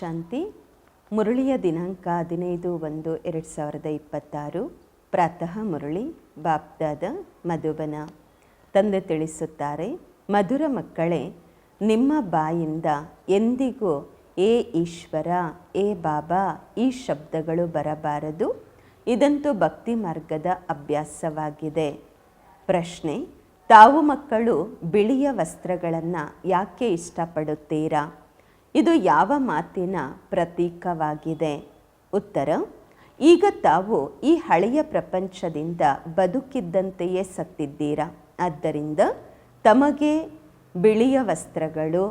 ಶಾಂತಿ. ಮುರಳಿಯ ದಿನಾಂಕ ಹದಿನೈದು ಒಂದು ಎರಡು ಸಾವಿರದ ಇಪ್ಪತ್ತಾರು. ಪ್ರಾತಃ ಮುರಳಿ, ಬಾಪ್ದಾದ ಮಧುಬನ. ತಂದೆ ತಿಳಿಸುತ್ತಾರೆ, ಮಧುರ ಮಕ್ಕಳೇ, ನಿಮ್ಮ ಬಾಯಿಂದ ಎಂದಿಗೂ ಏ ಈಶ್ವರ, ಏ ಬಾಬಾ, ಈ ಶಬ್ದಗಳು ಬರಬಾರದು. ಇದಂತೂ ಭಕ್ತಿ ಮಾರ್ಗದ ಅಭ್ಯಾಸವಾಗಿದೆ. ಪ್ರಶ್ನೆ, ತಾವು ಮಕ್ಕಳು ಬಿಳಿಯ ವಸ್ತ್ರಗಳನ್ನು ಯಾಕೆ ಇಷ್ಟಪಡುತ್ತೀರಾ? ಇದು ಯಾವ ಮಾತಿನ ಪ್ರತೀಕವಾಗಿದೆ? ಉತ್ತರ, ಈಗ ತಾವು ಈ ಹಳೆಯ ಪ್ರಪಂಚದಿಂದ ಬದುಕಿದ್ದಂತೆಯೇ ಸತ್ತಿದ್ದೀರಾ? ಆದ್ದರಿಂದ ತಮಗೆ ಬಿಳಿಯ ವಸ್ತ್ರಗಳು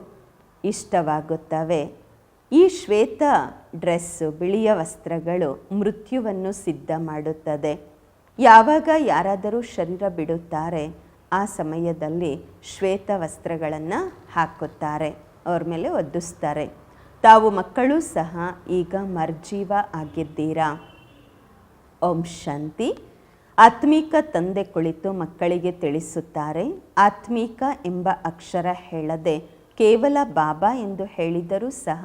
ಇಷ್ಟವಾಗುತ್ತವೆ. ಈ ಶ್ವೇತ ಡ್ರೆಸ್ಸು ಬಿಳಿಯ ವಸ್ತ್ರಗಳು ಮೃತ್ಯುವನ್ನು ಸಿದ್ಧ ಮಾಡುತ್ತದೆ. ಯಾವಾಗ ಯಾರಾದರೂ ಶರೀರ ಬಿಡುತ್ತಾರೆ, ಆ ಸಮಯದಲ್ಲಿ ಶ್ವೇತ ವಸ್ತ್ರಗಳನ್ನು ಹಾಕುತ್ತಾರೆ. ಅವ್ರ ಮೇಲೆ ಒದ್ದಿಸ್ತಾರೆ. ತಾವು ಮಕ್ಕಳು ಸಹ ಈಗ ಮರ್ಜೀವ ಆಗಿದ್ದೀರಾ? ಓಂ ಶಾಂತಿ. ಆತ್ಮೀಕ ತಂದೆ ಕುಳಿತು ಮಕ್ಕಳಿಗೆ ತಿಳಿಸುತ್ತಾರೆ, ಆತ್ಮೀಕ ಎಂಬ ಅಕ್ಷರ ಹೇಳದೆ ಕೇವಲ ಬಾಬಾ ಎಂದು ಹೇಳಿದರೂ ಸಹ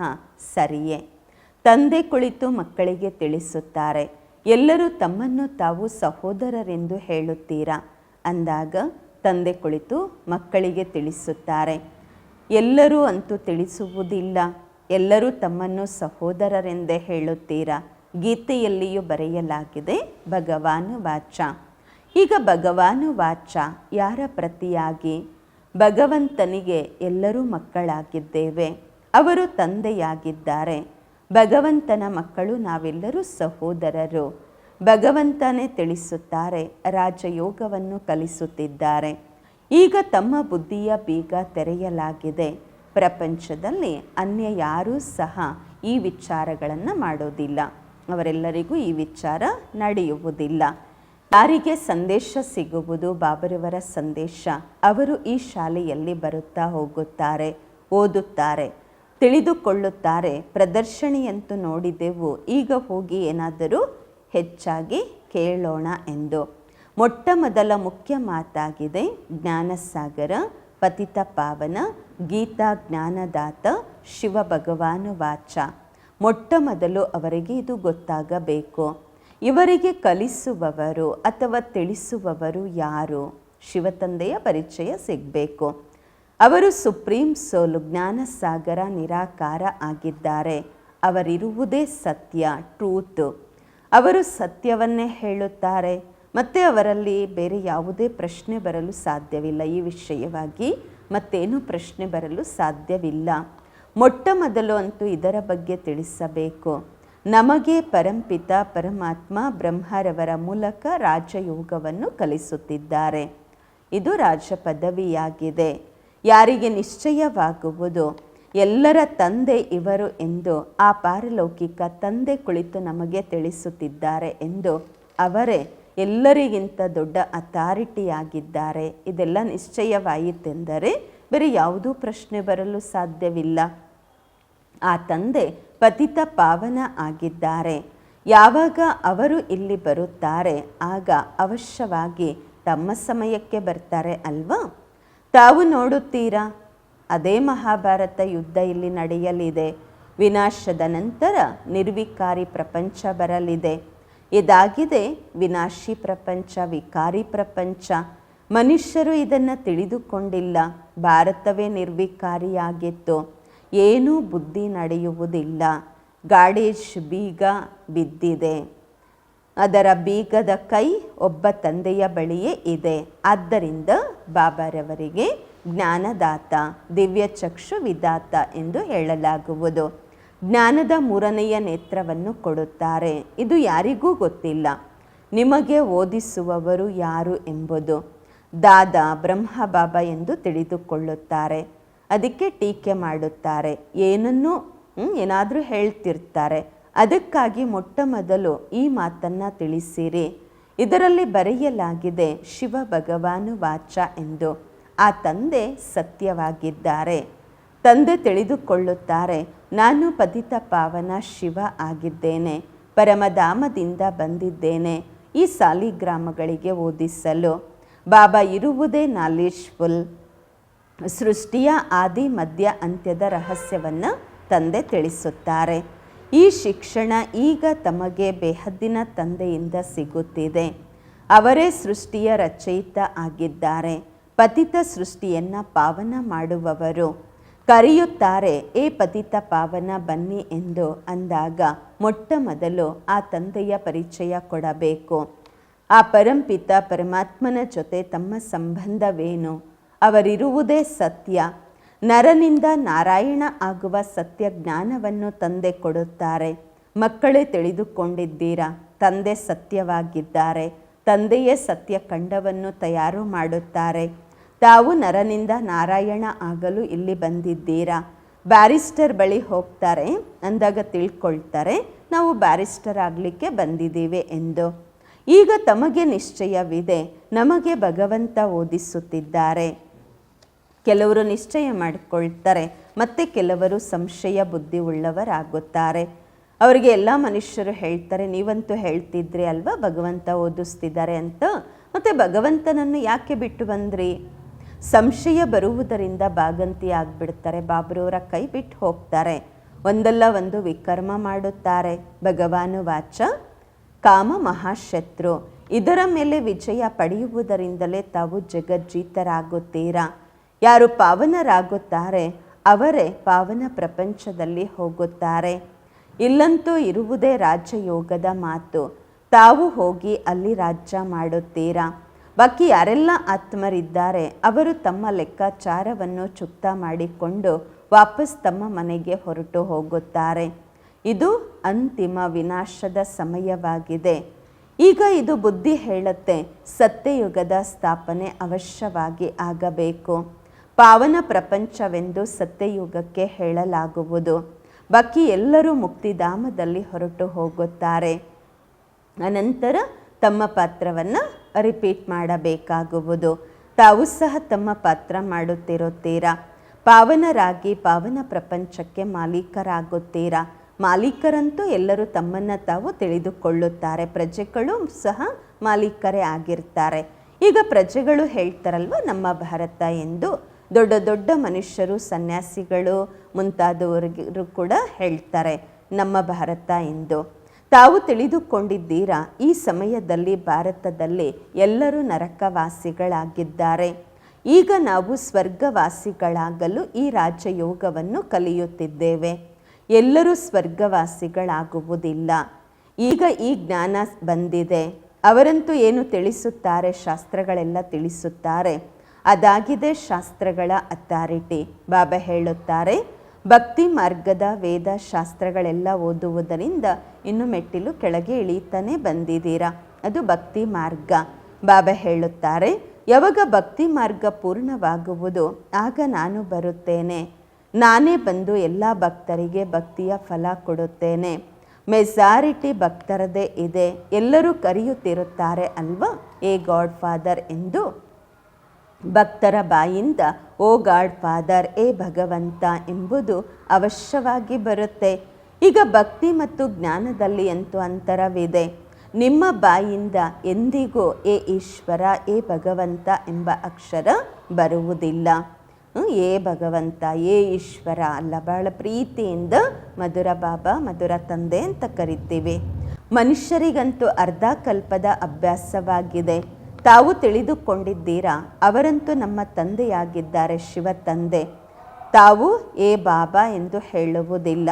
ಸರಿಯೇ. ತಂದೆ ಕುಳಿತು ಮಕ್ಕಳಿಗೆ ತಿಳಿಸುತ್ತಾರೆ, ಎಲ್ಲರೂ ತಮ್ಮನ್ನು ತಾವು ಸಹೋದರರೆಂದು ಹೇಳುತ್ತೀರಾ? ಅಂದಾಗ ತಂದೆ ಕುಳಿತು ಮಕ್ಕಳಿಗೆ ತಿಳಿಸುತ್ತಾರೆ ಎಲ್ಲರೂ ಅಂತೂ ತಿಳಿಸುವುದಿಲ್ಲ. ಎಲ್ಲರೂ ತಮ್ಮನ್ನು ಸಹೋದರರೆಂದೇ ಹೇಳುತ್ತೀರಾ? ಗೀತೆಯಲ್ಲಿಯೂ ಬರೆಯಲಾಗಿದೆ, ಭಗವಾನು ವಾಚ. ಈಗ ಭಗವಾನು ವಾಚ ಯಾರ ಪ್ರತಿಯಾಗಿ? ಭಗವಂತನಿಗೆ ಎಲ್ಲರೂ ಮಕ್ಕಳಾಗಿದ್ದೇವೆ. ಅವರು ತಂದೆಯಾಗಿದ್ದಾರೆ. ಭಗವಂತನ ಮಕ್ಕಳು ನಾವೆಲ್ಲರೂ ಸಹೋದರರು. ಭಗವಂತನೇ ತಿಳಿಸುತ್ತಾರೆ, ರಾಜಯೋಗವನ್ನು ಕಲಿಸುತ್ತಿದ್ದಾರೆ. ಈಗ ತಮ್ಮ ಬುದ್ಧಿಯ ಬೀಗ ತೆರೆಯಲಾಗಿದೆ. ಪ್ರಪಂಚದಲ್ಲಿ ಅನ್ಯ ಯಾರೂ ಸಹ ಈ ವಿಚಾರಗಳನ್ನು ಮಾಡೋದಿಲ್ಲ. ಅವರೆಲ್ಲರಿಗೂ ಈ ವಿಚಾರ ನಡೆಯುವುದಿಲ್ಲ. ಯಾರಿಗೆ ಸಂದೇಶ ಸಿಗುವುದು ಬಾಬರಿವರ ಸಂದೇಶ. ಅವರು ಈ ಶಾಲೆಯಲ್ಲಿ ಬರುತ್ತಾ ಹೋಗುತ್ತಾರೆ, ಓದುತ್ತಾರೆ, ತಿಳಿದುಕೊಳ್ಳುತ್ತಾರೆ, ಪ್ರದರ್ಶನಿಯಂತೂ ನೋಡಿದೆವು. ಈಗ ಹೋಗಿ ಏನಾದರೂ ಹೆಚ್ಚಾಗಿ ಕೇಳೋಣ ಎಂದು. ಮೊಟ್ಟ ಮೊದಲ ಮುಖ್ಯ ಮಾತಾಗಿದೆ ಜ್ಞಾನಸಾಗರ, ಪತಿತ ಪಾವನ, ಗೀತಾ ಜ್ಞಾನದಾತ, ಶಿವ ಭಗವಾನ ವಾಚ. ಮೊಟ್ಟ ಮೊದಲು ಅವರಿಗೆ ಇದು ಗೊತ್ತಾಗಬೇಕು. ಇವರಿಗೆ ಕಲಿಸುವವರು ಅಥವಾ ತಿಳಿಸುವವರು ಯಾರು? ಶಿವತಂದೆಯ ಪರಿಚಯ ಸಿಗಬೇಕು. ಅವರು ಸುಪ್ರೀಂ ಸೋಲು, ಜ್ಞಾನಸಾಗರ ನಿರಾಕಾರ ಆಗಿದ್ದಾರೆ. ಅವರಿರುವುದೇ ಸತ್ಯ, ಟ್ರೂತ್. ಅವರು ಸತ್ಯವನ್ನೇ ಹೇಳುತ್ತಾರೆ. ಮತ್ತು ಅವರಲ್ಲಿ ಬೇರೆ ಯಾವುದೇ ಪ್ರಶ್ನೆ ಬರಲು ಸಾಧ್ಯವಿಲ್ಲ. ಈ ವಿಷಯವಾಗಿ ಮತ್ತೇನು ಪ್ರಶ್ನೆ ಬರಲು ಸಾಧ್ಯವಿಲ್ಲ. ಮೊಟ್ಟ ಮೊದಲು ಅಂತೂ ಇದರ ಬಗ್ಗೆ ತಿಳಿಸಬೇಕು. ನಮಗೆ ಪರಂಪಿತ ಪರಮಾತ್ಮ ಬ್ರಹ್ಮರವರ ಮೂಲಕ ರಾಜಯೋಗವನ್ನು ಕಲಿಸುತ್ತಿದ್ದಾರೆ. ಇದು ರಾಜ ಪದವಿಯಾಗಿದೆ ಯಾರಿಗೆ ನಿಶ್ಚಯವಾಗುವುದು? ಎಲ್ಲರ ತಂದೆ ಇವರು ಎಂದು, ಆ ಪಾರಲೌಕಿಕ ತಂದೆ ಕುಳಿತು ನಮಗೆ ತಿಳಿಸುತ್ತಿದ್ದಾರೆ ಎಂದು ಅವರೇ ಎಲ್ಲರಿಗಿಂತ ದೊಡ್ಡ ಅಥಾರಿಟಿಯಾಗಿದ್ದಾರೆ. ಇದೆಲ್ಲ ನಿಶ್ಚಯವಾಯಿತೆಂದರೆ ಬೇರೆ ಯಾವುದೂ ಪ್ರಶ್ನೆ ಬರಲು ಸಾಧ್ಯವಿಲ್ಲ. ಆ ತಂದೆ ಪತಿತ ಪಾವನ ಆಗಿದ್ದಾರೆ. ಯಾವಾಗ ಅವರು ಇಲ್ಲಿ ಬರುತ್ತಾರೆ, ಆಗ ಅವಶ್ಯವಾಗಿ ತಮ್ಮ ಸಮಯಕ್ಕೆ ಬರ್ತಾರೆ ಅಲ್ವಾ? ತಾವು ನೋಡುತ್ತೀರಾ? ಅದೇ ಮಹಾಭಾರತ ಯುದ್ಧ ಇಲ್ಲಿ ನಡೆಯಲಿದೆ. ವಿನಾಶದ ನಂತರ ನಿರ್ವಿಕಾರಿ ಪ್ರಪಂಚ ಬರಲಿದೆ. ಇದಾಗಿದೆ ವಿನಾಶಿ ಪ್ರಪಂಚ, ವಿಕಾರಿ ಪ್ರಪಂಚ. ಮನುಷ್ಯರು ಇದನ್ನು ತಿಳಿದುಕೊಂಡಿಲ್ಲ. ಭಾರತವೇ ನಿರ್ವಿಕಾರಿಯಾಗಿತ್ತು. ಏನೂ ಬುದ್ಧಿ ನಡೆಯುವುದಿಲ್ಲ. ಗಾಡೇಜ್ ಬೀಗ ಬಿದ್ದಿದೆ. ಅದರ ಬೀಗದ ಕೈ ಒಬ್ಬ ತಂದೆಯ ಬಳಿಯೇ ಇದೆ. ಆದ್ದರಿಂದ ಬಾಬಾರವರಿಗೆ ಜ್ಞಾನದಾತ ದಿವ್ಯ ಚಕ್ಷು ವಿದಾತ ಎಂದು ಹೇಳಲಾಗುವುದು. ಜ್ಞಾನದ ಮೂರನೆಯ ನೇತ್ರವನ್ನು ಕೊಡುತ್ತಾರೆ. ಇದು ಯಾರಿಗೂ ಗೊತ್ತಿಲ್ಲ. ನಿಮಗೆ ಓದಿಸುವವರು ಯಾರು ಎಂಬುದು. ದಾದಾ ಬ್ರಹ್ಮ ಬಾಬಾ ಎಂದು ತಿಳಿದುಕೊಳ್ಳುತ್ತಾರೆ. ಅದಕ್ಕೆ ಟೀಕೆ ಮಾಡುತ್ತಾರೆ. ಏನನ್ನೂ? ಏನಾದರೂ ಹೇಳ್ತಿರ್ತಾರೆ. ಅದಕ್ಕಾಗಿ ಮೊಟ್ಟ ಮೊದಲು ಈ ಮಾತನ್ನು ತಿಳಿಸಿರಿ. ಇದರಲ್ಲಿ ಬರೆಯಲಾಗಿದೆ ಶಿವ ಭಗವಾನು ವಾಚ ಎಂದು. ಆ ತಂದೆ ಸತ್ಯವಾಗಿದ್ದಾರೆ. ತಂದೆ ತಿಳಿದುಕೊಳ್ಳುತ್ತಾರೆ, ನಾನು ಪತಿತ ಪಾವನ ಶಿವ ಆಗಿದ್ದೇನೆ, ಪರಮಧಾಮದಿಂದ ಬಂದಿದ್ದೇನೆ, ಈ ಸಾಲಿಗ್ರಾಮಗಳಿಗೆ ಓದಿಸಲು. ಬಾಬಾ ಇರುವುದೇ ನಾಲೆಜ್ಫುಲ್ ಸೃಷ್ಟಿಯ ಆದಿ ಮಧ್ಯ ಅಂತ್ಯದ ರಹಸ್ಯವನ್ನು ತಂದೆ ತಿಳಿಸುತ್ತಾರೆ. ಈ ಶಿಕ್ಷಣ ಈಗ ತಮಗೆ ಬೇಹದ್ದಿನ ತಂದೆಯಿಂದ ಸಿಗುತ್ತಿದೆ. ಅವರೇ ಸೃಷ್ಟಿಯ ರಚಯಿತ ಆಗಿದ್ದಾರೆ. ಪತಿತ ಸೃಷ್ಟಿಯನ್ನು ಪಾವನ ಮಾಡುವವರು. ಕರೆಯುತ್ತಾರೆ, ಏ ಪತಿತ ಪಾವನ, ಬನ್ನಿ ಎಂದು ಅಂದಾಗ, ಮೊಟ್ಟ ಮೊದಲು ಆ ತಂದೆಯ ಪರಿಚಯ ಕೊಡಬೇಕು. ಆ ಪರಂಪಿತ ಪರಮಾತ್ಮನ ಜೊತೆ ತಮ್ಮ ಸಂಬಂಧವೇನು? ಅವರಿರುವುದೇ ಸತ್ಯ. ನರನಿಂದ ನಾರಾಯಣ ಆಗುವ ಸತ್ಯ ಜ್ಞಾನವನ್ನು ತಂದೆ ಕೊಡುತ್ತಾರೆ. ಮಕ್ಕಳೇ ತಿಳಿದುಕೊಂಡಿದ್ದೀರಾ? ತಂದೆ ಸತ್ಯವಾಗಿದ್ದಾರೆ. ತಂದೆಯೇ ಸತ್ಯ ಕಂಡವನ್ನು ತಯಾರು ಮಾಡುತ್ತಾರೆ. ತಾವು ನರನಿಂದ ನಾರಾಯಣ ಆಗಲು ಇಲ್ಲಿ ಬಂದಿದ್ದೀರಾ? ಬ್ಯಾರಿಸ್ಟರ್ ಬಳಿ ಹೋಗ್ತಾರೆ, ಅಂದಾಗ ತಿಳ್ಕೊಳ್ತಾರೆ, ನಾವು ಬ್ಯಾರಿಸ್ಟರ್ ಆಗಲಿಕ್ಕೆ ಬಂದಿದ್ದೀವಿ ಎಂದು. ಈಗ ತಮಗೆ ನಿಶ್ಚಯವಿದೆ, ನಮಗೆ ಭಗವಂತ ಓದಿಸುತ್ತಿದ್ದಾರೆ. ಕೆಲವರು ನಿಶ್ಚಯ ಮಾಡಿಕೊಳ್ತಾರೆ, ಮತ್ತು ಕೆಲವರು ಸಂಶಯ ಬುದ್ಧಿ ಉಳ್ಳವರಾಗುತ್ತಾರೆ ಅವರಿಗೆ ಎಲ್ಲ ಮನುಷ್ಯರು ಹೇಳ್ತಾರೆ, ನೀವಂತೂ ಹೇಳ್ತಿದ್ರಿ ಅಲ್ವಾ, ಭಗವಂತ ಓದಿಸ್ತಿದ್ದಾರೆ ಅಂತ? ಮತ್ತು ಭಗವಂತನನ್ನು ಯಾಕೆ ಬಿಟ್ಟು ಬಂದ್ರಿ? ಸಂಶಯ ಬರುವುದರಿಂದ ಬಾಗಂತಿ ಆಗಿಬಿಡ್ತಾರೆ, ಬಾಬ್ರವರ ಕೈ ಬಿಟ್ಟು ಹೋಗ್ತಾರೆ. ಒಂದಲ್ಲ ಒಂದು ವಿಕರ್ಮ ಮಾಡುತ್ತಾರೆ. ಭಗವಾನು ವಾಚ, ಕಾಮ ಮಹಾಶತ್ರು. ಇದರ ಮೇಲೆ ವಿಜಯ ಪಡೆಯುವುದರಿಂದಲೇ ತಾವು ಜಗಜ್ಜೀತರಾಗುತ್ತೀರಾ? ಯಾರು ಪಾವನರಾಗುತ್ತಾರೆ, ಅವರೇ ಪಾವನ ಪ್ರಪಂಚದಲ್ಲಿ ಹೋಗುತ್ತಾರೆ. ಇಲ್ಲಂತೂ ಇರುವುದೇ ರಾಜ್ಯಯೋಗದ ಮಾತು. ತಾವು ಹೋಗಿ ಅಲ್ಲಿ ರಾಜ್ಯ ಮಾಡುತ್ತೀರಾ? ಬಾಕಿ ಯಾರೆಲ್ಲ ಆತ್ಮರಿದ್ದಾರೆ, ಅವರು ತಮ್ಮ ಲೆಕ್ಕಾಚಾರವನ್ನು ಚುಕ್ತ ಮಾಡಿಕೊಂಡು ವಾಪಸ್ ತಮ್ಮ ಮನೆಗೆ ಹೊರಟು ಹೋಗುತ್ತಾರೆ. ಇದು ಅಂತಿಮ ವಿನಾಶದ ಸಮಯವಾಗಿದೆ. ಈಗ ಇದು ಬುದ್ಧಿ ಹೇಳುತ್ತೆ, ಸತ್ಯಯುಗದ ಸ್ಥಾಪನೆ ಅವಶ್ಯವಾಗಿ ಆಗಬೇಕು. ಪಾವನ ಪ್ರಪಂಚವೆಂದು ಸತ್ಯಯುಗಕ್ಕೆ ಹೇಳಲಾಗುವುದು. ಬಾಕಿ ಎಲ್ಲರೂ ಮುಕ್ತಿಧಾಮದಲ್ಲಿ ಹೊರಟು ಹೋಗುತ್ತಾರೆ. ಅನಂತರ ತಮ್ಮ ಪಾತ್ರವನ್ನು ರಿಪೀಟ್ ಮಾಡಬೇಕಾಗುವುದು. ತಾವು ಸಹ ತಮ್ಮ ಪಾತ್ರ ಮಾಡುತ್ತಿರುತ್ತೀರಾ? ಪಾವನರಾಗಿ ಪಾವನ ಪ್ರಪಂಚಕ್ಕೆ ಮಾಲೀಕರಾಗುತ್ತೀರಾ? ಮಾಲೀಕರಂತೂ ಎಲ್ಲರೂ ತಮ್ಮನ್ನು ತಾವು ತಿಳಿದುಕೊಳ್ಳುತ್ತಾರೆ. ಪ್ರಜೆಗಳು ಸಹ ಮಾಲೀಕರೇ ಆಗಿರ್ತಾರೆ. ಈಗ ಪ್ರಜೆಗಳು ಹೇಳ್ತಾರಲ್ವ, ನಮ್ಮ ಭಾರತ ಎಂದು? ದೊಡ್ಡ ದೊಡ್ಡ ಮನುಷ್ಯರು, ಸನ್ಯಾಸಿಗಳು ಮುಂತಾದವರು ಕೂಡ ಹೇಳ್ತಾರೆ, ನಮ್ಮ ಭಾರತ ಎಂದು. ತಾವು ತಿಳಿದುಕೊಂಡಿದ್ದೀರಾ, ಈ ಸಮಯದಲ್ಲಿ ಭಾರತದಲ್ಲಿ ಎಲ್ಲರೂ ನರಕವಾಸಿಗಳಾಗಿದ್ದಾರೆ. ಈಗ ನಾವು ಸ್ವರ್ಗವಾಸಿಗಳಾಗಲು ಈ ರಾಜಯೋಗವನ್ನು ಕಲಿಯುತ್ತಿದ್ದೇವೆ. ಎಲ್ಲರೂ ಸ್ವರ್ಗವಾಸಿಗಳಾಗುವುದಿಲ್ಲ. ಈಗ ಈ ಜ್ಞಾನ ಬಂದಿದೆ. ಅವರಂತೂ ಏನು ತಿಳಿಸುತ್ತಾರೆ? ಶಾಸ್ತ್ರಗಳೆಲ್ಲ ತಿಳಿಸುತ್ತಾರೆ. ಅದಾಗಿದೆ ಶಾಸ್ತ್ರಗಳ ಅಥಾರಿಟಿ. ಬಾಬಾ ಹೇಳುತ್ತಾರೆ ಭಕ್ತಿ ಮಾರ್ಗದ ವೇದ ಶಾಸ್ತ್ರಗಳೆಲ್ಲ ಓದುವುದರಿಂದ ಇನ್ನು ಮೆಟ್ಟಿಲು ಕೆಳಗೆ ಇಳಿಯುತ್ತಾನೆ ಬಂದಿದ್ದೀರಾ? ಅದು ಭಕ್ತಿ ಮಾರ್ಗ. ಬಾಬಾ ಹೇಳುತ್ತಾರೆ, ಯಾವಾಗ ಭಕ್ತಿ ಮಾರ್ಗ ಪೂರ್ಣವಾಗುವುದು ಆಗ ನಾನು ಬರುತ್ತೇನೆ. ನಾನೇ ಬಂದು ಎಲ್ಲ ಭಕ್ತರಿಗೆ ಭಕ್ತಿಯ ಫಲ ಕೊಡುತ್ತೇನೆ. ಮೆಜಾರಿಟಿ ಭಕ್ತರದೇ ಇದೆ, ಎಲ್ಲರೂ ಕರೆಯುತ್ತಿರುತ್ತಾರೆ ಅಲ್ವಾ? ಎ ಗಾಡ್ ಫಾದರ್ ಎಂದು ಭಕ್ತರ ಬಾಯಿಂದ ಓ ಗಾಡ್ ಫಾದರ್, ಏ ಭಗವಂತ ಎಂಬುದು ಅವಶ್ಯವಾಗಿ ಬರುತ್ತೆ. ಈಗ ಭಕ್ತಿ ಮತ್ತು ಜ್ಞಾನದಲ್ಲಿ ಅಂತೂ ಅಂತರವಿದೆ? ನಿಮ್ಮ ಬಾಯಿಂದ ಎಂದಿಗೂ ಏ ಈಶ್ವರ, ಏ ಭಗವಂತ ಎಂಬ ಅಕ್ಷರ ಬರುವುದಿಲ್ಲ. ಏ ಭಗವಂತ, ಏ ಈಶ್ವರ ಅಲ್ಲ, ಬಹಳ ಪ್ರೀತಿಯಿಂದ ಮಧುರ ಬಾಬಾ, ಮಧುರ ತಂದೆ ಅಂತ ಕರಿತೀವಿ. ಮನುಷ್ಯರಿಗಂತೂ ಅರ್ಧ ಕಲ್ಪದ ಅಭ್ಯಾಸವಾಗಿದೆ. ತಾವು ತಿಳಿದುಕೊಂಡಿದ್ದೀರಾ? ಅವರಂತೂ ನಮ್ಮ ತಂದೆಯಾಗಿದ್ದಾರೆ ಶಿವ ತಂದೆ. ತಾವು ಏ ಬಾಬಾ ಎಂದು ಹೇಳುವುದಿಲ್ಲ.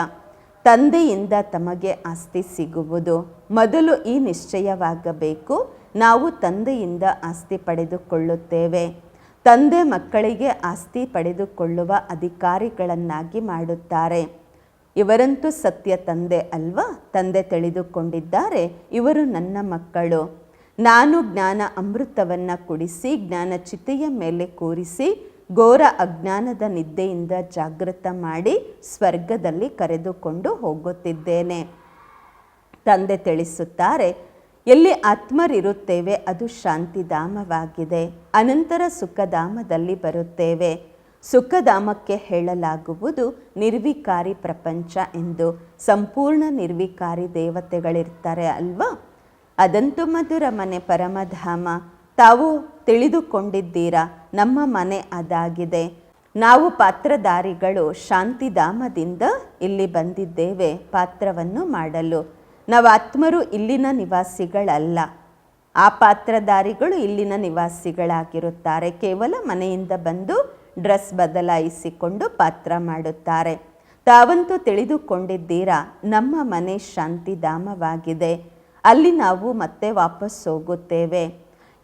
ತಂದೆಯಿಂದ ತಮಗೆ ಆಸ್ತಿ ಸಿಗುವುದು. ಮೊದಲು ಈ ನಿಶ್ಚಯವಾಗಬೇಕು. ನಾವು ತಂದೆಯಿಂದ ಆಸ್ತಿ ಪಡೆದುಕೊಳ್ಳುತ್ತೇವೆ. ತಂದೆ ಮಕ್ಕಳಿಗೆ ಆಸ್ತಿ ಪಡೆದುಕೊಳ್ಳುವ ಅಧಿಕಾರಿಗಳನ್ನಾಗಿ ಮಾಡುತ್ತಾರೆ. ಇವರಂತೂ ಸತ್ಯ ತಂದೆ ಅಲ್ವಾ? ತಂದೆ ತಿಳಿದುಕೊಂಡಿದ್ದಾರೆ. ಇವರು ನನ್ನ ಮಕ್ಕಳು. ನಾನು ಜ್ಞಾನ ಅಮೃತವನ್ನು ಕುಡಿಸಿ, ಜ್ಞಾನ ಚಿತೆಯ ಮೇಲೆ ಕೂರಿಸಿ, ಘೋರ ಅಜ್ಞಾನದ ನಿದ್ದೆಯಿಂದ ಜಾಗೃತ ಮಾಡಿ ಸ್ವರ್ಗದಲ್ಲಿ ಕರೆದುಕೊಂಡು ಹೋಗುತ್ತಿದ್ದೇನೆ. ತಂದೆ ತಿಳಿಸುತ್ತಾರೆ, ಎಲ್ಲಿ ಆತ್ಮರಿರುತ್ತೇವೆ, ಅದು ಶಾಂತಿಧಾಮವಾಗಿದೆ. ಅನಂತರ ಸುಖಧಾಮದಲ್ಲಿ ಬರುತ್ತೇವೆ. ಸುಖಧಾಮಕ್ಕೆ ಹೇಳಲಾಗುವುದು ನಿರ್ವಿಕಾರಿ ಪ್ರಪಂಚ ಎಂದು. ಸಂಪೂರ್ಣ ನಿರ್ವಿಕಾರಿ ದೇವತೆಗಳಿರ್ತಾರೆ ಅಲ್ವಾ? ಅದಂತೂ ಮಧುರ ಮನೆ ಪರಮಧಾಮ. ತಾವು ತಿಳಿದುಕೊಂಡಿದ್ದೀರಾ, ನಮ್ಮ ಮನೆ ಅದಾಗಿದೆ. ನಾವು ಪಾತ್ರಧಾರಿಗಳು ಶಾಂತಿಧಾಮದಿಂದ ಇಲ್ಲಿ ಬಂದಿದ್ದೇವೆ, ಪಾತ್ರವನ್ನು ಮಾಡಲು. ನಾವು ಆತ್ಮರು ಇಲ್ಲಿನ ನಿವಾಸಿಗಳಲ್ಲ. ಆ ಪಾತ್ರಧಾರಿಗಳು ಇಲ್ಲಿನ ನಿವಾಸಿಗಳಾಗಿರುತ್ತಾರೆ. ಕೇವಲ ಮನೆಯಿಂದ ಬಂದು ಡ್ರೆಸ್ ಬದಲಾಯಿಸಿಕೊಂಡು ಪಾತ್ರ ಮಾಡುತ್ತಾರೆ. ತಾವಂತೂ ತಿಳಿದುಕೊಂಡಿದ್ದೀರಾ, ನಮ್ಮ ಮನೆ ಶಾಂತಿಧಾಮವಾಗಿದೆ. ಅಲ್ಲಿ ನಾವು ಮತ್ತೆ ವಾಪಸ್ ಹೋಗುತ್ತೇವೆ.